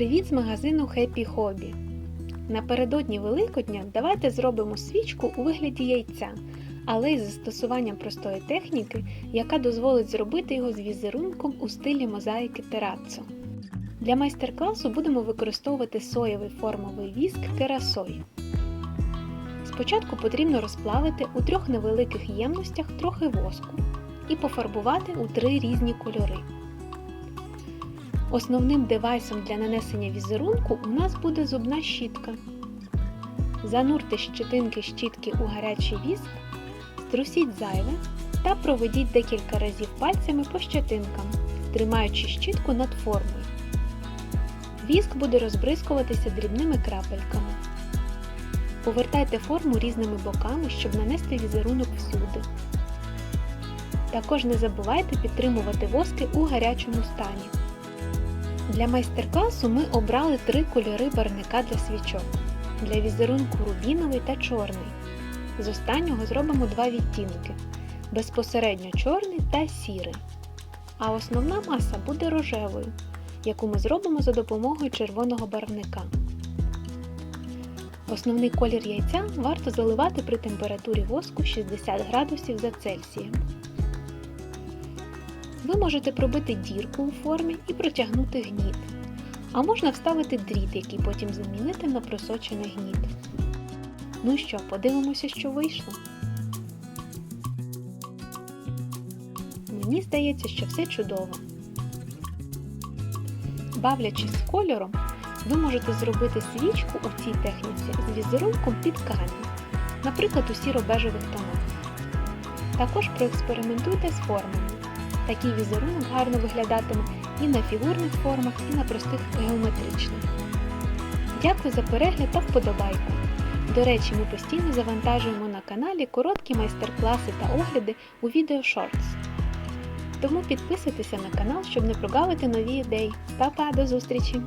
Привіт з магазину Happy Hobby! Напередодні Великодня давайте зробимо свічку у вигляді яйця, але із застосуванням простої техніки, яка дозволить зробити його з візерунком у стилі мозаїки тераццо. Для майстер-класу будемо використовувати соєвий формовий віск керасой. Спочатку потрібно розплавити у трьох невеликих ємностях трохи воску і пофарбувати у три різні кольори. Основним девайсом для нанесення візерунку у нас буде зубна щітка. Занурте щетинки щітки у гарячий віск, струсіть зайве та проведіть декілька разів пальцями по щетинкам, тримаючи щітку над формою. Віск буде розбризкуватися дрібними крапельками. Повертайте форму різними боками, щоб нанести візерунок всюди. Також не забувайте підтримувати воски у гарячому стані. Для майстер-класу ми обрали три кольори барвника для свічок. Для візерунку рубіновий та чорний. З останнього зробимо два відтінки безпосередньо чорний та сірий. А основна маса буде рожевою, яку ми зробимо за допомогою червоного барвника. Основний колір яйця варто заливати при температурі воску 60 градусів за Цельсієм. Ви можете пробити дірку у формі і протягнути гніт. А можна вставити дріт, який потім замінити на просочений гніт. Ну що, подивимося, що вийшло. Мені здається, що все чудово. Бавлячись з кольором, ви можете зробити свічку у цій техніці з візерунком під камінь, наприклад, у сіро-бежевих тонах. Також проекспериментуйте з формами. Такий візерунок гарно виглядатиме і на фігурних формах, і на простих геометричних. Дякую за перегляд та вподобайку. До речі, ми постійно завантажуємо на каналі короткі майстер-класи та огляди у відео Shorts. Тому підписуйтеся на канал, щоб не прогавити нові ідеї. Па-па, до зустрічі!